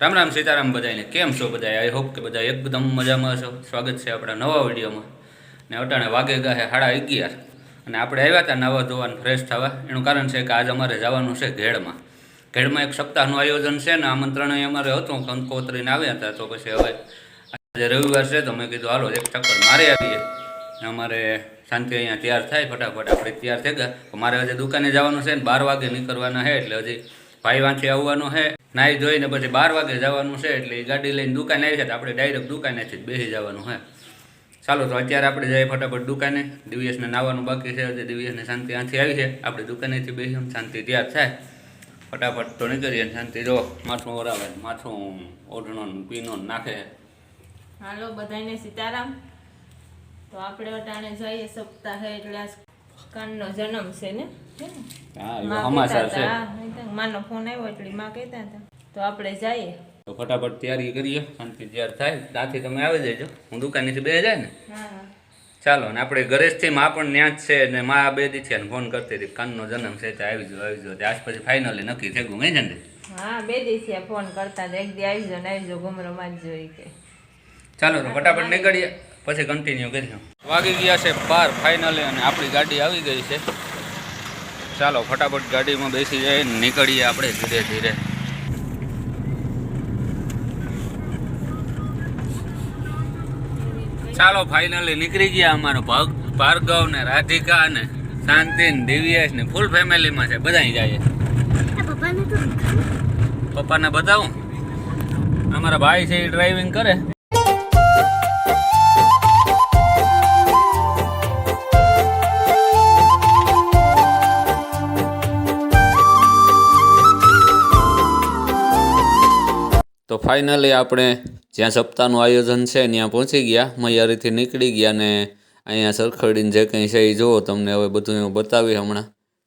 રામ રામ સીતારામ બધાને કેમ છો બધા આઈ હોપ કે બધા એકદમ મજામાં છો. સ્વાગત છે આપણા નવા વિડીયોમાં. ને અટાણે વાગે ગાહે સાડા અગિયાર. અને આપણે આવ્યા હતા નાવા ધોવાનું ફ્રેશ થવા. એનું કારણ છે કે આજ અમારે જવાનું છે ઘેડમાં. ઘેડમાં એક સપ્તાહનું આયોજન છે ને આમંત્રણ અમારે હતું. કંકોત્રીને આવ્યા હતા તો પછી હવે આજે રવિવાર છે તો મેં કીધું, હાલો, એક ચક્કર મારે આવીએ. ને અમારે શાંતિ અહીંયા તૈયાર થાય, ફટાફટ આપણે તૈયાર થઈ ગયા. મારે હજી દુકાને જવાનું છે ને બાર વાગે નીકળવાના છે એટલે હજી ભાઈ વાંચી આવવાનું છે. નાહી ધોઈને પછી બાર વાગે જવાનું છે એટલે એ ગાડી લઈને દુકાને આવી છે તો આપણે ડાયરેક્ટ દુકાનેથી જ બેસી જવાનું હે ચાલો તો અત્યારે આપણે જઈએ ફટાફટ દુકાને. દિવ્યેશને નાવાનું બાકી છે હજી દિવ્યેશને શાંતિ આથી આવી છે. આપણે દુકાનેથી બેસીને શાંતિ ત્યાં થાય. ફટાફટ તો નીકળીએ શાંતિ જો માથું ઓરાવે માથું ઓઢણો પીનો નાખે. હાલો બધાને સીતારામ. તો આપણે અટાણે જઈએ સપ્તાહે એટલે આ કાનનો જન્મ છે ને? હા સમાચાર છે. માનો ફોન આવ્યો એટલે માં કહેતા હતા. તો આપણે જઈએ. તો ફટાફટ તૈયારી કરીએ. શાંતિ તૈયાર થાય. ત્યાંથી તમે આવી જજો. હું દુકાનેથી બે જાય ને? ચાલો ને આપણે ઘરેથી માં પણ ત્યાં જ છે ને માં બે દી છે ને ફોન કરતી હતી. કાનનો જન્મ છે તો આવી જો આવી જો આજ પછી ફાઇનલી નક્કી થઈ ગયું નહીં ને હા બે દિવસે ફોન કરતા એક દી આવી જાઓ ને આવી જાઓ ઘુમરો માં જ જોઈ કે. ચાલો તો ફટાફટ નીકળીએ. પછી કન્ટિન્યુ કરીએ. વાગી ગયા છે બાર ફાઇનલી અને આપણી ગાડી આવી ગઈ છે. ચાલો ફટાફટ ગાડીમાં બેસી જાય નીકળીએ આપણે ધીરે ધીરે. ચાલો ફાઇનલી નીકળી ગયા અમારો ભાગ ભાર્ગવ ને રાધિકા ને શાંતિ ને દિવ્યેશ ને ફૂલ ફેમિલીમાં છે બધા જાય પપ્પાને બતાવું. અમારા ભાઈ છે એ ડ્રાઇવિંગ કરે. તો ફાઇનલી આપણે જ્યાં સપ્તાહનું આયોજન છે, ત્યાં પહોંચી ગયા, મૈયારીથી નીકળી ગયા ને અહીંયા સરખડીને જે કંઈ છે એ જુઓ, તમને હવે બધું હું બતાવી હમણાં.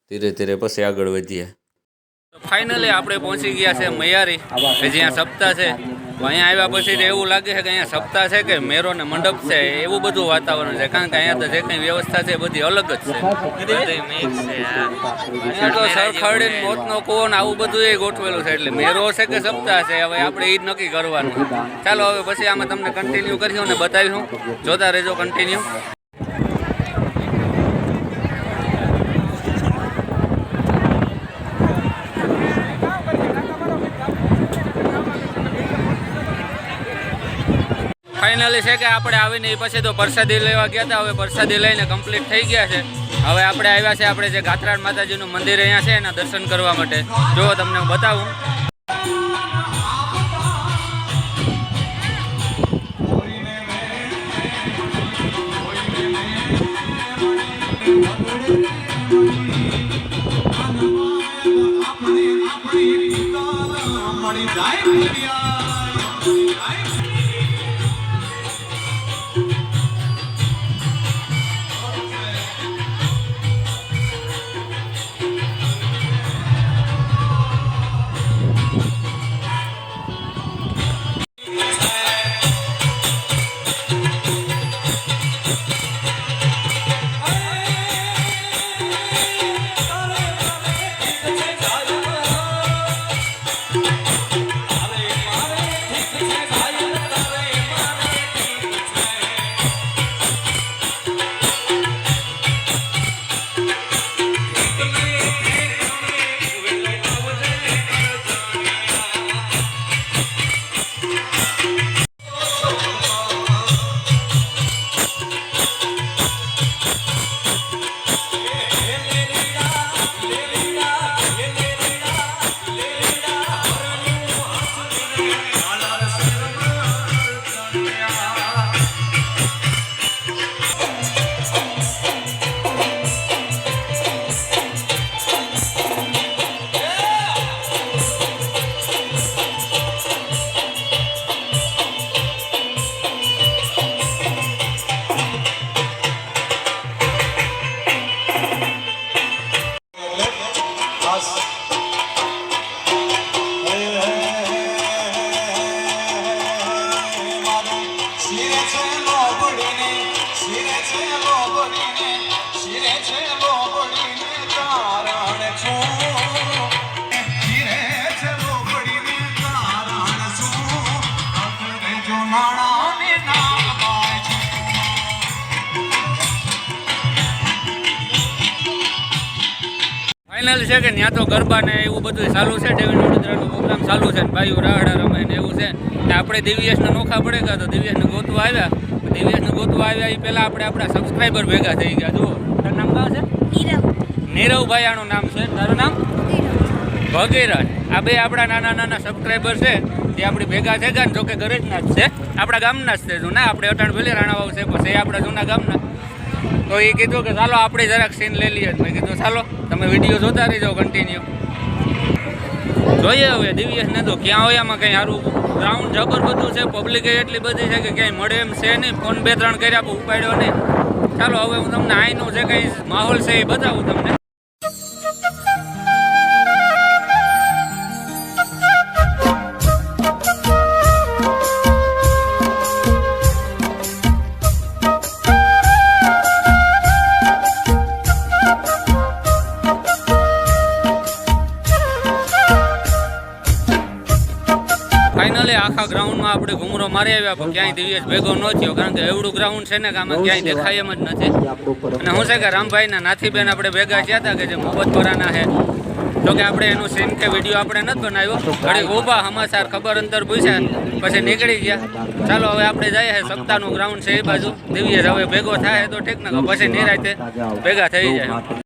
ધીરે ધીરે પછી આગળ વધીએ. ફાઇનલી આપણે પહોંચી ગયા છે મૈયારી, કે જ્યાં સપ્તાહ છે. અહીંયા આવ્યા પછી એવું લાગે છે કે અહીંયા સપ્તાહ છે કે મેરો ને મંડપ છે, એવું બધું વાતાવરણ છે. કારણ કે અહીંયા તો જે કંઈ વ્યવસ્થા છે બધી અલગ જ છે. અહીંયા તો મોતનો કોણ આવું બધું એ ગોઠવેલું છે. એટલે મેરો છે કે સપ્તાહ છે, હવે આપણે એ જ નક્કી કરવાનું. ચાલો, હવે પછી આમાં તમને કન્ટિન્યુ કરીશું ને બતાવીશું. જોતા રહેજો કન્ટિન્યુ ફાઇનલી છે કે આપણે આવીને એ પછી તો પ્રસાદી લેવા ગયા હતા હવે પ્રસાદી લઈને કમ્પ્લીટ થઈ ગયા છે હવે આપણે આવ્યા છે આપણે જે ગાત્રાણ માતાજીનું મંદિર અહીંયા છે એના દર્શન કરવા માટે જો તમને હું બતાવું જાય She didn't ચેનલ છે કે ત્યાં તો ગરબા ને એવું બધું ચાલુ છે. ડેવિડ વડોદરાનું પ્રોગ્રામ ચાલુ છે ને ભાઈઓ રાહડા રમે ને એવું છે. ને આપણે દિવ્યેશને નોખા પડે ગયા તો દિવ્યેશને ગોતવા આવ્યા. દિવ્યેશને ગોતવા આવ્યા એ પહેલાં આપણે આપણા સબસ્ક્રાઈબર ભેગા થઈ ગયા. જુઓ તારું નામ કાં છે? નીરવભાઈ આનું નામ છે. તારું નામ? ભગીરથ આ બે આપણા નાના નાના સબસ્ક્રાઈબર છે. જે આપણી ભેગા થયા ને જોકે ઘરે જ છે. આપણા ગામના જ છે જૂના આપણે અટાણ ભલે રાણાવાવ છે પછી આપણા જૂના ગામના. તો એ કીધું કે ચાલો આપણે જરાક સીન લઈ લઈએ. મેં કીધું ચાલો તમે વીડિયો જોતા રહેજો કન્ટિન્યુ જોઈએ હવે દિવ્યેશ ને તો ક્યાં હોય આમાં કંઈ સારું? ગ્રાઉન્ડ જબર બધું છે પબ્લિકે એટલી બધી છે કે ક્યાંય મળે એમ છે નહીં. ફોન બે ત્રણ કર્યા, પણ ઉપાડ્યો નહીં. ચાલો, હવે હું તમને અહીંનું જે કંઈ માહોલ છે એ બતાવું તમને. મારી આવ્યા પણ ક્યાંય દિવ્યેશ ભેગો ન થયો કારણ કે એવડું ગ્રાઉન્ડ છે ને કે આમાં ક્યાંય દેખાય એમ જ નથી. અને હું છે કે રામભાઈના નાથીબેન આપણે ભેગા થયા હતા કે જે મોહબ્બતપરાના છે તો કે આપણે એનું સીન કે વીડિયો આપણે નથી બનાવ્યો. ઘડી ઊભા હમાસાર ખબર અંતર પૂછ્યા પછી નીકળી ગયા. ચાલો હવે આપણે જઈએ છે સપ્તાહનું ગ્રાઉન્ડ છે એ બાજુ. દિવ્યેશ હવે ભેગો થાય તો ઠીક ને પછી નિરાતે ભેગા થઈ જાય.